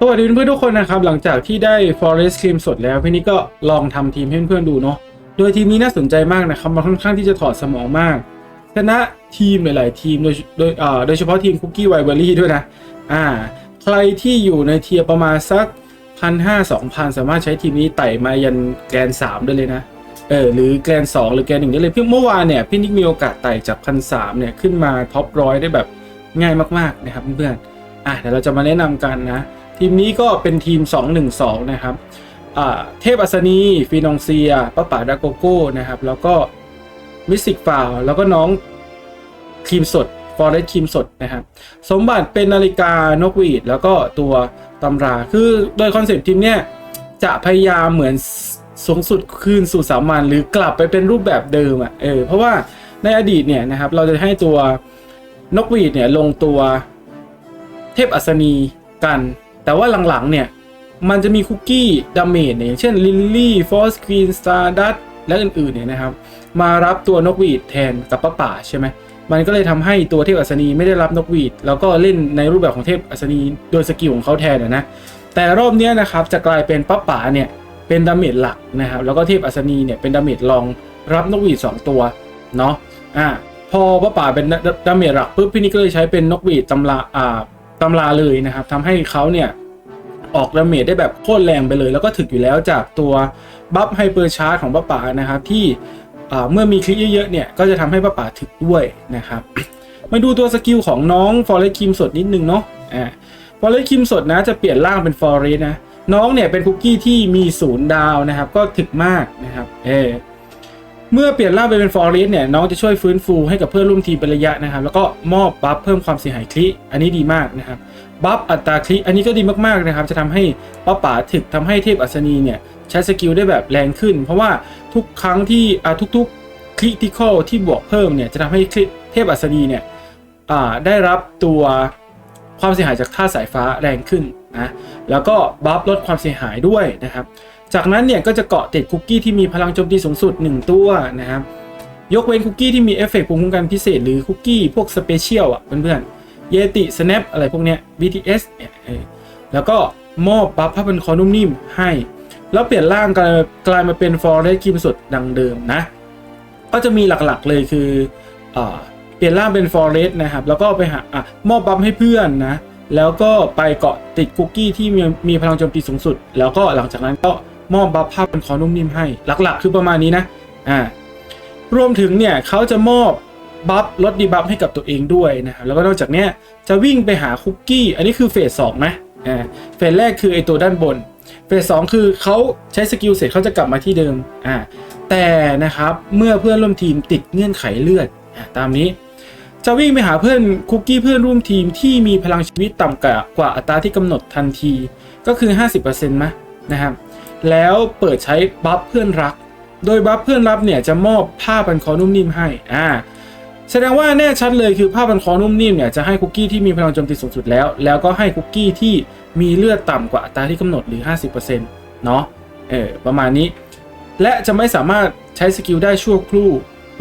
สวัสดีเพื่อนๆทุกคนนะครับ หลังจากที่ได้ Forest Cream สดแล้วพี่นี่ก็ลองทำทีมให้เพื่อนๆดูเนาะโดยทีมนี้น่าสนใจมากนะครับมันค่อนข้างที่จะถอดสมองมากชนะทีมหลายๆทีมโดยโดยอ่าโดยเฉพาะทีมคุกกี้ไวเบอรี่ด้วยนะอ่าใครที่อยู่ในเทียประมาณสักพันห้าสองพันสามารถใช้ทีมนี้ไต่มายันแกนสามได้เลยนะเออหรือแกนสองหรือแกนหนึ่งได้เลยเพียงเมื่อวานเนี่ยพี่นิกมีโอกาสไต่จากพันสามเนี่ยขึ้นมาท็อปร้อยได้แบบง่ายมากๆนะครับเพื่อนๆอะเดี๋ยวเราจะมาแนะนำกันนะ ทีมนี้ก็เป็นทีม 2-1-2 นะครับเทพอัศนีฟีนองเซียป้าป๋าดาโกโก้นะครับ แล้วก็มิสิกฟาวแล้วก็น้องครีมสดฟอเรสครีมสดนะครับ สมบัติเป็นนาฬิกานกหวีด แล้วก็ตัวตำราคือโดยคอนเซปต์ทีมเนี่ยจะพยายามเหมือนสูงสุดคืนสู่สามัญหรือกลับไปเป็นรูปแบบเดิมอะเออเพราะว่าในอดีตเนี่ยนะครับเราจะให้ตัวนกหวีดเนี่ยลงตัวเทพอัศนีกัน แต่ว่าหลังๆเนี่ย มันจะมีคุกกี้ดาเมจเนี่ยอย่างเช่นลิลลี่ฟอสควีนสตาร์ดัตและอื่นๆเนี่ยนะครับ มารับตัวนกหวีดแทนกับป้าป่าใช่ไหมมันก็เลยทำให้ตัวเทพอัศนีไม่ได้รับนกหวีด แล้วก็เล่นในรูปแบบของเทพอัศนีโดยสกิลของเขาแทนนะแต่รอบนี้นะครับจะกลายเป็นป้าป่าเนี่ยเป็นดาเมจหลักนะครับแล้วก็เทพอัศนีเนี่ยเป็นดาเมจรองรับนกหวีด 2 ตัวเนาะอ่าพอป้าป่าเป็นดาเมจหลักปุ๊บพี่นี่ก็เลยใช้เป็นนกหวีดตำราอ่า ตำราเลยนะครับทำให้เขาเนี่ยออกดาเมจได้แบบโคตรแรงไปเลย แล้วก็ถึกอยู่แล้วจากตัวบัฟไฮเปอร์ชาร์จของป้าป๋านะครับที่เมื่อมีคลิกเยอะๆเนี่ยก็จะทำให้ป้าป๋าถึกด้วยนะครับ มาดูตัวสกิลของน้องฟอร์เรสคิมสดนิดนึงเนาะอ่าฟอร์เรสคิมสดนะจะเปลี่ยนร่างเป็นฟอร์เรสนะน้องเนี่ยเป็นคุกกี้ที่มีศูนย์ดาวนะครับ ก็ถึกมากนะครับเออ เมื่อเปลี่ยนร่างไปเป็นฟอร์เรสเนี่ยน้องจะช่วยฟื้นฟูให้กับเพื่อนร่วมทีมเป็นระยะนะครับ แล้วก็มอบบัฟเพิ่มความเสียหายคลิอันนี้ดีมากนะครับบัฟอัตราคลิอันนี้ก็ดีมากๆนะครับ จะทำให้ป้าป๋าถึกทำให้เทพอัศนีเนี่ยใช้สกิลได้แบบแรงขึ้น เพราะว่าทุกครั้งที่อ่าทุกๆคลิติคอลที่บวกเพิ่มเนี่ยจะทำให้เทพอัศนีเนี่ยอ่าได้รับตัวความเสียหายจากท่าสายฟ้าแรงขึ้นนะแล้วก็บัฟลดความเสียหายด้วยนะครับ จากนั้นเนี่ยก็จะเกาะติดคุกกี้ที่มีพลังโจมตีสูงสุด 1 ตัวนะครับ ยกเว้นคุกกี้ที่มีเอฟเฟกต์ภูมิคุ้มกันพิเศษหรือคุกกี้พวกสเปเชียลอะเพื่อนๆ เยติ snap อะไรพวกเนี้ย BTS เนี่ยแล้วก็มอบบัฟผ้าพันคอนุ่มนิ่มให้ แล้วเปลี่ยนร่างกลายกลายมาเป็นฟอร์เรสคิมสดดังเดิมนะ ก็จะมีหลักๆเลยคืออเปลี่ยนร่างเป็นฟอร์เรสนะครับ แล้วก็ไปหาอ่มอบบัฟให้เพื่อนนะ แล้วก็ไปเกาะติดคุกกี้ที่มีมีพลังโจมตีสูงสุด แล้วก็หลังจากนั้นก็ มอบบัฟผ้าพันคอนุ่มนิ่มให้ หลักๆ คือประมาณนี้นะอ่ารวมถึงเนี่ยเขาจะมอบบัฟลดดีบัฟให้กับตัวเองด้วยนะครับแล้วก็นอกจากเนี้ยจะวิ่งไปหาคุกกี้ อันนี้คือเฟสสองนะอ่าเฟสแรกคือไอตัวด้านบน เฟสสองคือเขาใช้สกิลเสร็จเขาจะกลับมาที่เดิมอ่าแต่นะครับเมื่อเพื่อนร่วมทีมติดเงื่อนไขเลือดอ่าตามนี้ จะวิ่งไปหาเพื่อนคุกกี้เพื่อนร่วมทีมที่มีพลังชีวิตต่ำกว่ากว่าอัตราที่กำหนดทันทีก็คือ 50%มะนะครับ แล้วเปิดใช้บัฟเพื่อนรัก โดยบัฟเพื่อนรับเนี่ยจะมอบผ้าพันคอนุ่มนิ่มให้อ่าแสดงว่าแน่ชัดเลยคือผ้าพันคอนุ่มนิ่มเนี่ยจะให้คุกกี้ที่มีพลังโจมตีสูงสุดแล้ว แล้วก็ให้คุกกี้ที่มีเลือดต่ำกว่าอัตราที่กำหนดหรือ 50%เนาะเออประมาณนี้ และจะไม่สามารถใช้สกิลได้ชั่วครู่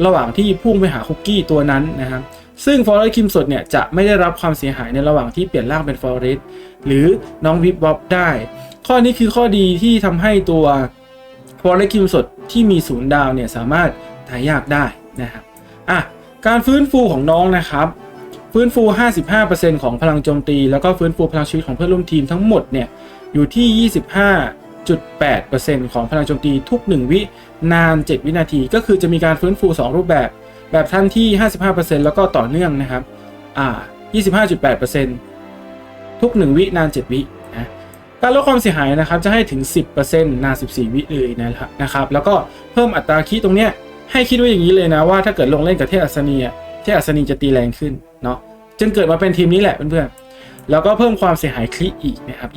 ระหว่างที่พุ่งไปหาคุกกี้ตัวนั้นนะครับ ซึ่งฟอร์เรสคิมสดเนี่ยจะไม่ได้รับความเสียหายในระหว่างที่เปลี่ยนร่างเป็นฟอร์เรสหรือน้องวิบบ๊อบได้ ข้อนี้คือข้อดีที่ทำให้ตัวฟอร์เรสคิมสดที่มีศูนย์ดาวเนี่ยสามารถทายากได้นะครับอะการฟื้นฟูของน้องนะครับฟื้นฟู 55%ของพลังโจมตี แล้วก็ฟื้นฟูพลังชีวิตของเพื่อนร่วมทีมทั้งหมดเนี่ยอยู่ที่ 25.8%ของพลังโจมตีทุก 1 วินาน 7 วินาที ก็คือจะมีการฟื้นฟู 2 รูปแบบ แบบท่านที่ 55%แล้วก็ต่อเนื่องนะครับ อ่า 25.8%ทุก 1 วินาน 7 วินะการลดความเสียหายนะครับจะให้ถึง 10%นาน 14 วิเลยนะครับนะครับแล้วก็เพิ่มอัตราคีย์ตรงเนี้ยให้คิดไว้อย่างนี้เลยนะว่าถ้าเกิดลงเล่นกับเทพอัศนีเทพอัศนีจะตีแรงขึ้นเนาะจนเกิดมาเป็นทีมนี้แหละเพื่อนๆแล้วก็เพิ่มความเสียหายคลิอีกนะครับ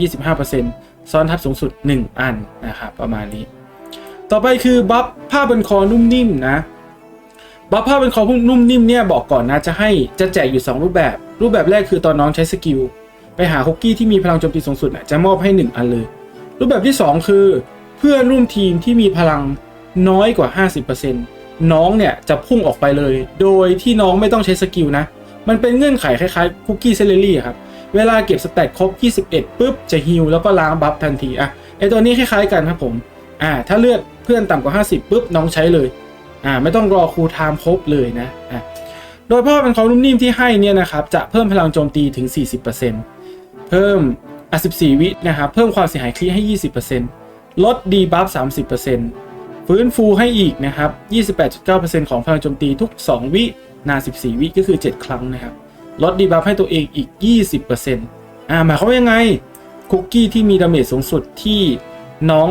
25%ซ้อนทับสูงสุด 1 อันนะครับประมาณนี้ ต่อไปคือบัฟผ้าบนคอนุ่มนิ่มนะ บัฟผ้าบนคอนุ่มนิ่มเนี่ยบอกก่อนนะจะให้จะแจกอยู่ 2 รูปแบบ รูปแบบแรกคือตอนน้องใช้สกิล ไปหาคุกกี้ที่มีพลังโจมตีสูงสุดน่ะจะมอบให้ 1 อันเลย รูปแบบที่ 2 คือ เพื่อนร่วมทีมที่มีพลังน้อยกว่า 50%น้องเนี่ยจะพุ่งออกไปเลย โดยที่น้องไม่ต้องใช้สกิลนะ มันเป็นเงื่อนไขคล้ายๆคุกกี้เซเลรี่ครับ เวลาเก็บสแตทครบ 21ปุ๊บจะฮิลแล้วก็ล้างบัฟทันทีอะไอตัวนี้คล้ายๆกันครับผม อ่า ถ้าเลือดเพื่อนต่ำกว่า 50ปุ๊บน้องใช้เลย อ่าไม่ต้องรอคูลไทม์ครบเลยนะอะโดยพ่อเป็นของนุ่มนิ่มที่ให้เนี่ยนะครับจะเพิ่มพลังโจมตีถึง 40%เพิ่มอะ14 วินะครับเพิ่มความเสียหายคลีให้ 20%ลดดีบัฟ30%ฟื้นฟูให้อีกนะครับ 28.9%ของพลังโจมตีทุก 2 วินาน14 วิก็คือ 7 ครั้งนะครับ ลดดีบัฟให้ตัวเองอีก 20%อ่าหมายความว่ายังไงคุกกี้ที่มีดาเมจสูงสุดที่น้อง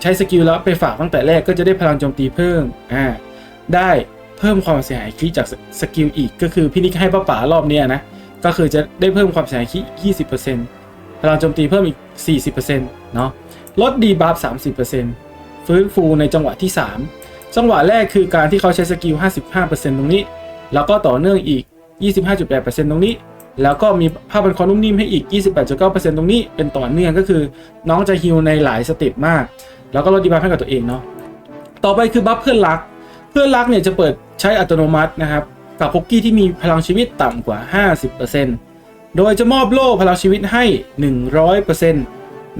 ใช้สกิลแล้วไปฝากตั้งแต่แรกก็จะได้พลังโจมตีเพิ่ม อ่า ได้เพิ่มความเสียหายคีจากสกิลอีก ก็คือพี่นิกให้ป้าป๋ารอบเนี้ยนะ ก็คือจะได้เพิ่มความเสียหายคี20%พลังโจมตีเพิ่มอีก 40%เนาะลดดีบัฟ30%ฟื้นฟูในจังหวะที่ 3 จังหวะแรกคือการที่เขาใช้สกิล 55%ตรงนี้ แล้วก็ต่อเนื่องอีก 25.8%ตรงนี้แล้วก็มีผ้าพันคอนุ่มนิ่มให้อีก 28.9%ตรงนี้เป็นต่อเนื่องก็คือ น้องจะฮิลในหลายสเต็ปมาก แล้วก็ลดดีบัฟให้กับตัวเองเนาะ ต่อไปคือบัฟเพื่อนรัก เพื่อนรักเนี่ยจะเปิดใช้อัตโนมัตินะครับกับคุกกี้ที่มีพลังชีวิตต่ำกว่า 50%โดยจะมอบโล่พลังชีวิตให้ 100%น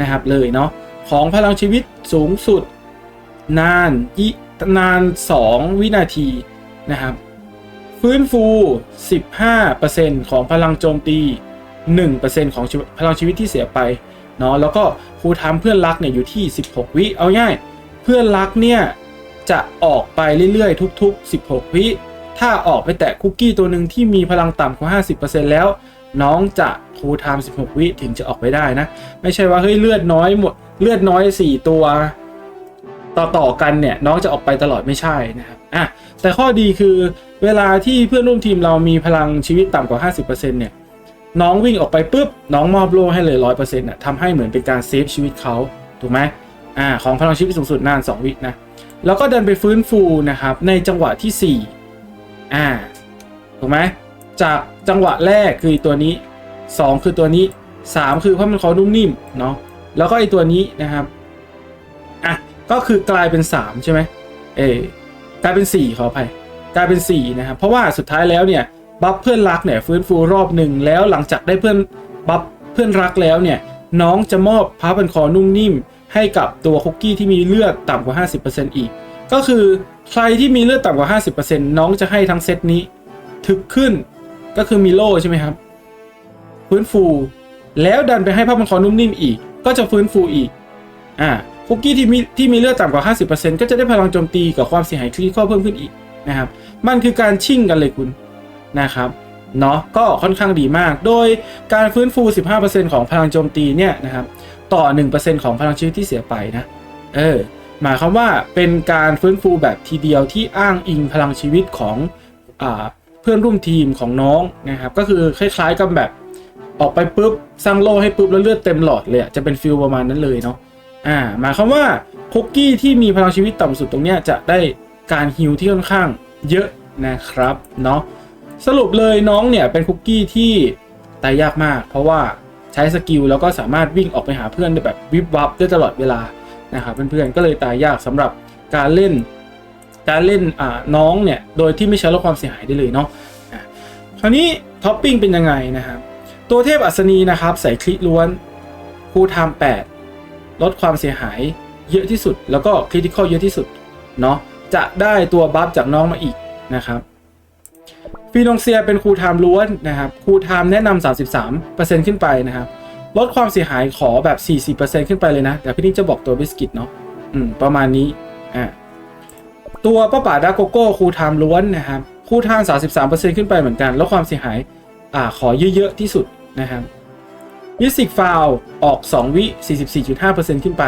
ะครับเลยเนาะของพลังชีวิตสูงสุด นานยี่นาน 2 วินาทีนะครับฟื้นฟู 15%ของพลังโจมตี 1%ของพลังชีวิตที่เสียไปเนาะแล้วก็ครูทามเพื่อนรักเนี่ยอยู่ที่ 16 วิเอาง่าย เพื่อนรักเนี่ย จะออกไปเรื่อยๆ ทุก ๆ 16 วิ ถ้าออกไปแตะคุกกี้ตัวหนึ่งที่มีพลังต่ำกว่า 50%แล้ว น้องจะครูไทม์16 วิถึงจะออกไปได้นะ ไม่ใช่ว่าเฮ้ยเลือดน้อยหมดเลือดน้อย 4 ตัว ต่อต่อๆกันเนี่ยน้องจะออกไปตลอดไม่ใช่นะครับอะแต่ข้อดีคือเวลาที่เพื่อนร่วมทีมเรามีพลังชีวิตต่ำกว่า 50%เนี่ยน้องวิ่งออกไปปุ๊บ น้องมอบโล่ให้เลย100%น่ะทำให้เหมือนเป็นการเซฟชีวิตเขาถูกไหมอ่าของพลังชีวิตสูงสุดนาน 2 วินะ แล้วก็เดินไปฟื้นฟูนะครับในจังหวะที่ 4 อ่า ถูกไหมจากจังหวะแรกคือตัวนี้ 2 คือตัวนี้ 3 คือเพราะมันคอนุ่มนิ่มเนาะแล้วก็ไอตัวนี้นะครับ อะ ก็คือกลายเป็น 3 ใช่ไหมเออกลายเป็น 4 ขออภัยกลายเป็น 4 นะครับ เพราะว่าสุดท้ายแล้วเนี่ยบัฟเพื่อนรักเนี่ยฟื้นฟูรอบหนึ่งแล้วหลังจากได้เพื่อนบัฟเพื่อนรักแล้วเนี่ยน้องจะมอบพับเป็นคอนุ่มนิ่ม ให้กับตัวคุกกี้ที่มีเลือดต่ำกว่า 50%อีก ก็คือใครที่มีเลือดต่ำกว่า 50%น้องจะให้ทั้งเซตนี้ ถึกขึ้นก็คือมีโล่ใช่ไหมครับ ฟื้นฟู แล้วดันไปให้ผ้าพันคอนุ่มนิ่มอีก ก็จะฟื้นฟูอีกอ่าคุกกี้ที่มีที่มีเลือดต่ำกว่า 50%ก็จะได้พลังโจมตีกับความเสียหายคริติคอเพิ่มขึ้นอีกนะครับ มันคือการชิ่งกันเลยคุณนะครับเนาะก็ค่อนข้างดีมาก โดยการฟื้นฟู 15%ของพลังโจมตีเนี่ยนะครับ ต่อ 1%ของพลังชีวิตที่เสียไปนะ เออ หมายความว่าเป็นการฟื้นฟูแบบทีเดียวที่อ้างอิงพลังชีวิตของอเพื่อนร่วมทีมของน้องนะครับ ก็คือคล้ายๆกับแบบออกไปปุ๊บสร้างโล่ให้ปุ๊บแล้วเลือดเต็มหลอดเลยอะจะเป็นฟิลประมาณนั้นเลยเนาะ อ่า หมายความว่าคุกกี้ที่มีพลังชีวิตต่ำสุดตรงเนี้ยจะได้การฮิลที่ค่อนข้างเยอะนะครับเนาะ สรุปเลยน้องเนี่ยเป็นคุกกี้ที่ตายยากมาก เพราะว่า ใช้สกิลแล้วก็สามารถวิ่งออกไปหาเพื่อนได้แบบวิบวับได้ตลอดเวลานะครับเพื่อนๆก็เลยตายยากสำหรับการเล่น การเล่นอ่าน้องเนี่ยโดยที่ไม่ใช้ลดความเสียหายได้เลยเนาะคราวนี้ท็อปปิ้งเป็นยังไงนะครับตัวเทพอัศนีนะครับใส่คลิล้วนคูลไทม์8ลดความเสียหายเยอะที่สุด แล้วก็คริติคอลเยอะที่สุดเนาะจะได้ตัวบัฟจากน้องมาอีกนะครับ ฟีนองเซียเป็นครูไทม์ล้วนนะครับครูไทม์แนะนำ33%ขึ้นไปนะครับลดความเสียหายขอแบบ 40%ขึ้นไปเลยนะเดี๋ยวพี่นี่จะบอกตัวบิสกิตเนาะอืมประมาณนี้อ่าตัวป้าป่าดาโกโก้ครูไทม์ล้วนนะครับครูไทม์33%ขึ้นไปเหมือนกันลดความเสียหายอ่าขอเยอะ ๆ ที่สุดนะครับมิสิกฟาวออก 2 วิ 44.5%ขึ้นไป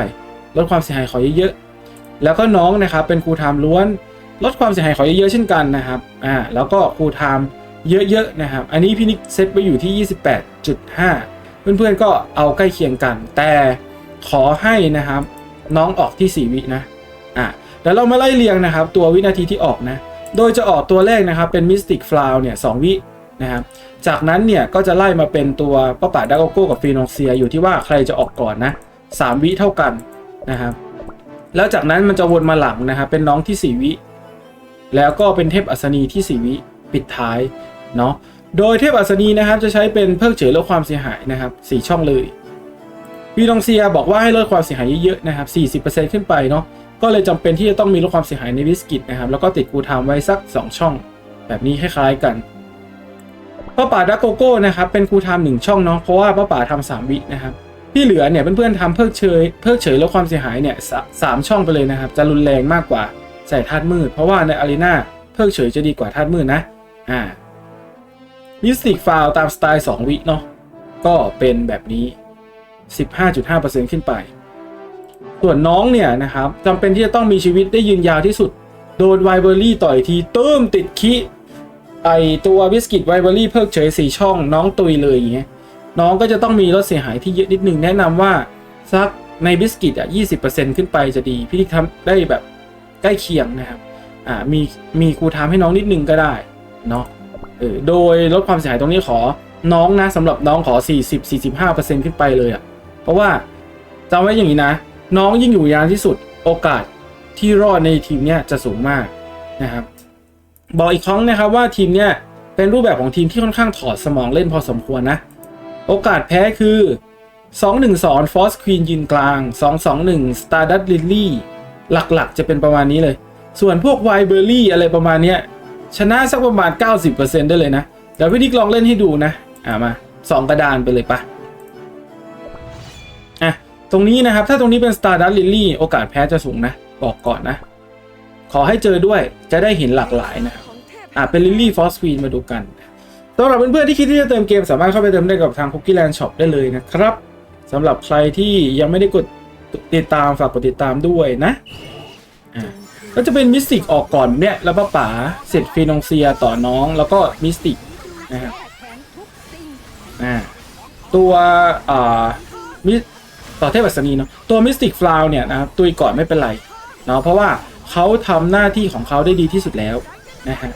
ลดความเสียหายขอเยอะ ๆ แล้วก็น้องนะครับเป็นครูไทม์ล้วน ลดความเสียหายขอเยอะๆเช่นกันนะครับอ่าแล้วก็ครูไทม์เยอะๆนะครับ อันนี้พี่นิกเซตไปอยู่ที่ 28.5 เพื่อนๆก็เอาใกล้เคียงกัน แต่ขอให้นะครับน้องออกที่ 4 วินะอ่าเดี๋ยวเรามาไล่เรียงนะครับ ตัววินาทีที่ออกนะ โดยจะออกตัวแรกนะครับเป็น Mystic Flower เนี่ย2วินะครับ จากนั้นเนี่ยก็จะไล่มาเป็นตัวป้าป่าดาโกโก้กับฟีนองเซียอยู่ที่ว่าใครจะออกก่อนนะ3วิเท่ากันนะครับ แล้วจากนั้นมันจะวนมาหลังนะครับเป็นน้องที่ 4 วิ แล้วก็เป็นเทพอัศนีที่ 4 วิปิดท้ายเนาะโดยเทพอัศนีนะครับจะใช้เป็นเพิกเฉยลดความเสียหายนะครับสี่ช่องเลยวีดองเซียบอกว่าให้ลดความเสียหายเยอะๆนะครับ 40%ขึ้นไปเนาะก็เลยจำเป็นที่จะต้องมีลดความเสียหายในวิสกิตนะครับแล้วก็ติดกูทามไว้สัก 2 ช่อง แบบนี้คล้ายๆกันป้าป่าดักโกโก้นะครับเป็นกูทามหนึ่งช่องเนาะเพราะว่าป้าป่าทำสามวินะครับที่เหลือเนี่ยเพื่อนๆทำเพิกเฉยเพิกเฉยลดความเสียหายเนี่ยสามช่องไปเลยนะครับ จะรุนแรงมากกว่า ใส่ธาตุมืด เพราะว่าในอารีนาเพิกเฉยจะดีกว่าธาตุมืดนะ อ่ามิสติกฟาวตามสไตล์ 2 วิเนาะก็เป็นแบบนี้ 15.5%ขึ้นไป ส่วนน้องเนี่ยนะครับจำเป็นที่จะต้องมีชีวิตได้ยืนยาวที่สุด โดนไวเบอรี่ต่อยทีตุ้มติดคิไอตัวบิสกิตไวเบอรี่เพิกเฉย4ช่องน้องตุยเลยอย่างเงี้ยน้องก็จะต้องมีลดเสียหายที่เยอะนิดนึงแนะนำว่าสักในบิสกิตอะ20%ขึ้นไปจะดีพี่ทิกทำได้แบบ ใกล้เคียงนะครับอ่ามีมีครูทามให้น้องนิดนึงก็ได้เนาะเออโดยลดความเสียหายตรงนี้ขอน้องนะสำหรับน้องขอ 40 45ขึ้นไปเลยอะ่ะเพราะว่าจำไว้อย่างนี้นะ น้องยิ่งอยู่ยานที่สุดโอกาสที่รอดในทีมเนี้ยจะสูงมากนะครับบอกอีกครั้งนะครับว่าทีมเนี้ยเป็นรูปแบบของทีมที่ค่อนข้างถอดสมองเล่นพอสมควรนะ โอกาสแพ้คือ 2-1-2 Force Queen ยืนกลาง 2-2-1 Stardust Lily หลักๆ จะเป็นประมาณนี้เลย ส่วนพวก w i b e r r y อะไรประมาณเนี้ยชนะสักประมาณ 90%ได้เลยนะเดี๋ยวพี่นิกลองเล่นให้ดูนะ อ่ามาสองกระดานไปเลยปะอะตรงนี้นะครับถ้าตรงนี้เป็น Stardust Lily โอกาสแพ้จะสูงนะ บอกก่อนนะ ขอให้เจอด้วยจะได้เห็นหลากหลายนะครับอะเป็น Lily Force Queen มาดูกันสำหรับเพื่อนๆที่คิดที่จะเติมเกมสามารถเข้าไปเติมได้กับทาง Cookie Land Shop ได้เลยนะครับสำหรับใครที่ยังไม่ได้กด ติดตามฝากกดติดตามด้วยนะอะก็จะเป็นมิสติกออกก่อนเนี่ยแล้วป้าป๋าเสร็จฟีนองเซียต่อน้องแล้วก็มิสติกนะครับอ่าตัวอ่ามิต่อเทพอัศนีเนาะตัวมิสติกฟลาวเนี่ยนะครับตุยก่อนไม่เป็นไรเนาะเพราะว่าเขาทำหน้าที่ของเขาได้ดีที่สุดแล้วนะฮะ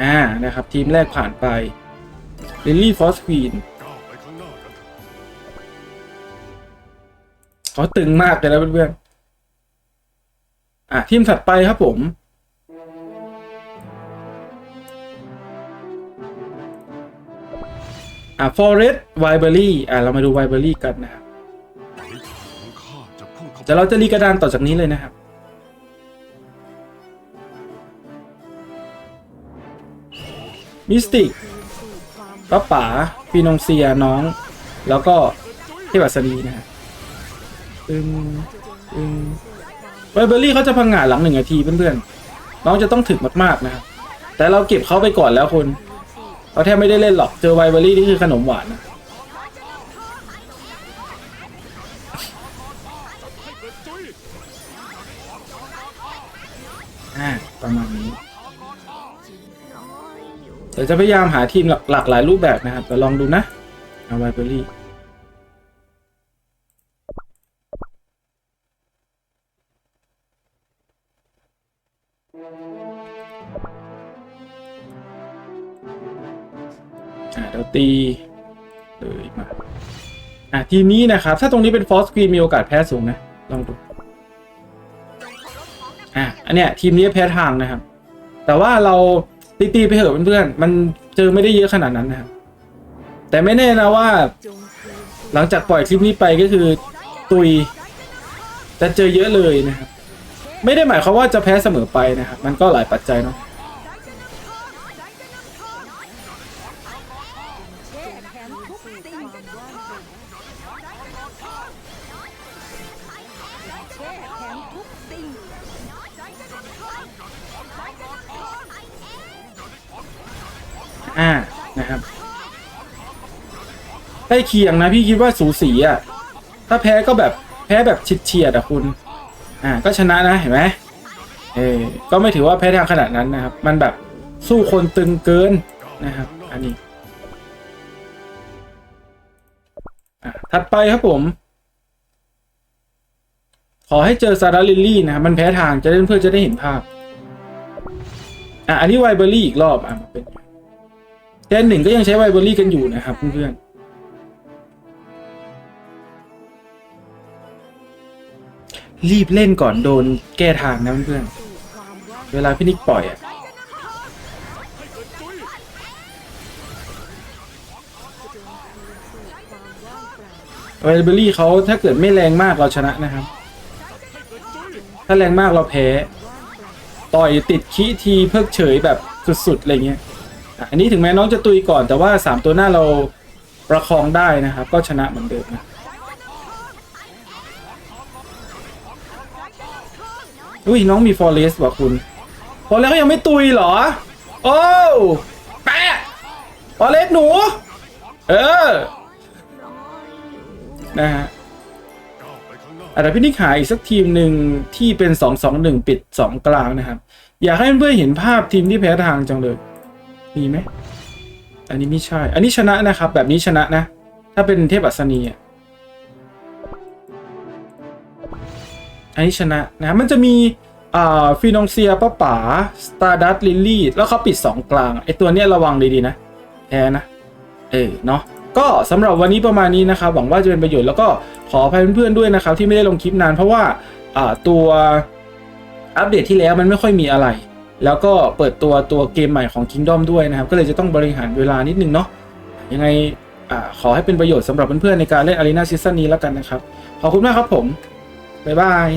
อ่านะครับ ทีมแรกผ่านไปลิลลี่ฟอสควีนเถอะเขาตึงมากเลยนะเพื่อนๆอะทีมถัดไปครับผมอะ Forest w i b e r y อะ เรามาดู w i b e r y กันนะครับหวังของข้าจะพุ่งเข้าเดี๋ยวเราจะรีกระดานต่อจากนี้เลยนะครับ มิสติกป้าป๋าฟีนองเซียน้อง แล้วก็เทพอัศนีนะอืมอืมไวเบอรี่เขาจะพังงาหลังหนึ่งนาทีเพื่อนๆ น้องจะต้องถึกมากๆนะครับแต่เราเก็บเขาไปก่อนแล้วคุณเขาแทบไม่ได้เล่นหรอก เจอไวเบอรี่นี่คือขนมหวานนะ ดี๋ยวจะพยายามหาทีมหลากหลากหลายรูปแบบนะครับแต่ลองดูนะเอาไวเบอรี่อ่าเดี๋ยวตีเลยมาอะทีมนี้นะครับ ถ้าตรงนี้เป็นฟอส q ี e มีโอกาสแพ้สูงนะ ลองดูอะอันเนี้ยทีมนี้แพ้ทางนะครับ แต่ว่าเรา ตีตีๆไปเถอะเพื่อนๆมันเจอไม่ได้เยอะขนาดนั้นนะครับแต่ไม่แน่นะว่า หลังจากปล่อยคลิปนี้ไปก็คือตุยจะเจอเยอะเลยนะครับ ไม่ได้หมายความว่าจะแพ้เสมอไปนะครับ มันก็หลายปัจจัยเนาะ ล้เคียงนะพี่คิดว่าสูสีอะถ้าแพ้ก็แบบแพ้แบบฉิดเฉียดอะคุณ อ่าก็ชนะนะเห็นไหมเออก็ไม่ถือว่าแพ้ทางขนาดนั้นนะครับ มันแบบสู้คนตึงเกินนะครับ อันนี้อะถัดไปครับผม ขอให้เจอซาดาลิลลี่นะครับมันแพ้ทางจะเล่นเพื่อจะได้เห็นภาพ อะอันนี้ไวเบอรี่อีกรอบอะมาเป็นแกนหนึ่งก็ยังใช้ไวเบอรี่กันอยู่นะครับเพื่อนๆ รีบเล่นก่อนโดนแก้ทางนะเพื่อนเวลาพี่นิกปล่อยอะเวลเบอรี่เขาถ้าเกิดไม่แรงมากเราชนะนะครับ ถ้าแรงมากเราแพ้ ต่อยติดขี้ทีเพิกเฉยแบบสุดๆอะไรเงี้ย อันนี้ถึงแม้น้องจะตุยก่อนแต่ว่าสามตัวหน้าเราประคองได้นะครับ ก็ชนะเหมือนเดิมนะ อุ้ยน้องมีฟอร์เรสว่ะคุณฟอร์เรสก็ยังไม่ตุยเหรอ โอ้แปะฟอร์เรสหนู เออ นะฮะก้าวไปข้างหน้าอาจจะพี่นิกหายอีกสักทีมหนึ่งที่เป็น 2 2 1 ปิด 2 กลางนะครับ อยากให้เพื่อนๆเห็นภาพทีมที่แพ้ทางจังเลย มีไหม อันนี้ไม่ใช่ อันนี้ชนะนะครับ แบบนี้ชนะนะ ถ้าเป็นเทพอัศนีอะ อันนี้ชนะนะมันจะมีฟีนองเซียป้าป๋าสตาร์ดัตลิลลี่แล้วเขาปิด 2 กลางไอตัวเนี้ยระวังดีๆนะแพ้นะ เออเนาะก็สำหรับวันนี้ประมาณนี้นะครับหวังว่าจะเป็นประโยชน์แล้วก็ขออภัยเพื่อนๆด้วยนะครับ ที่ไม่ได้ลงคลิปนาน เพราะว่าตัวอัปเดตที่แล้วมันไม่ค่อยมีอะไร แล้วก็เปิดตัวตัวเกมใหม่ของ Kingdom ด้วยนะครับ ก็เลยจะต้องบริหารเวลานิดนึงเนาะยังไงอขอให้เป็นประโยชน์สำหรับเพื่อนๆในการเล่น Arena Season นี้แล้วกันนะครับ ขอบคุณมากครับผม บ๊ายบาย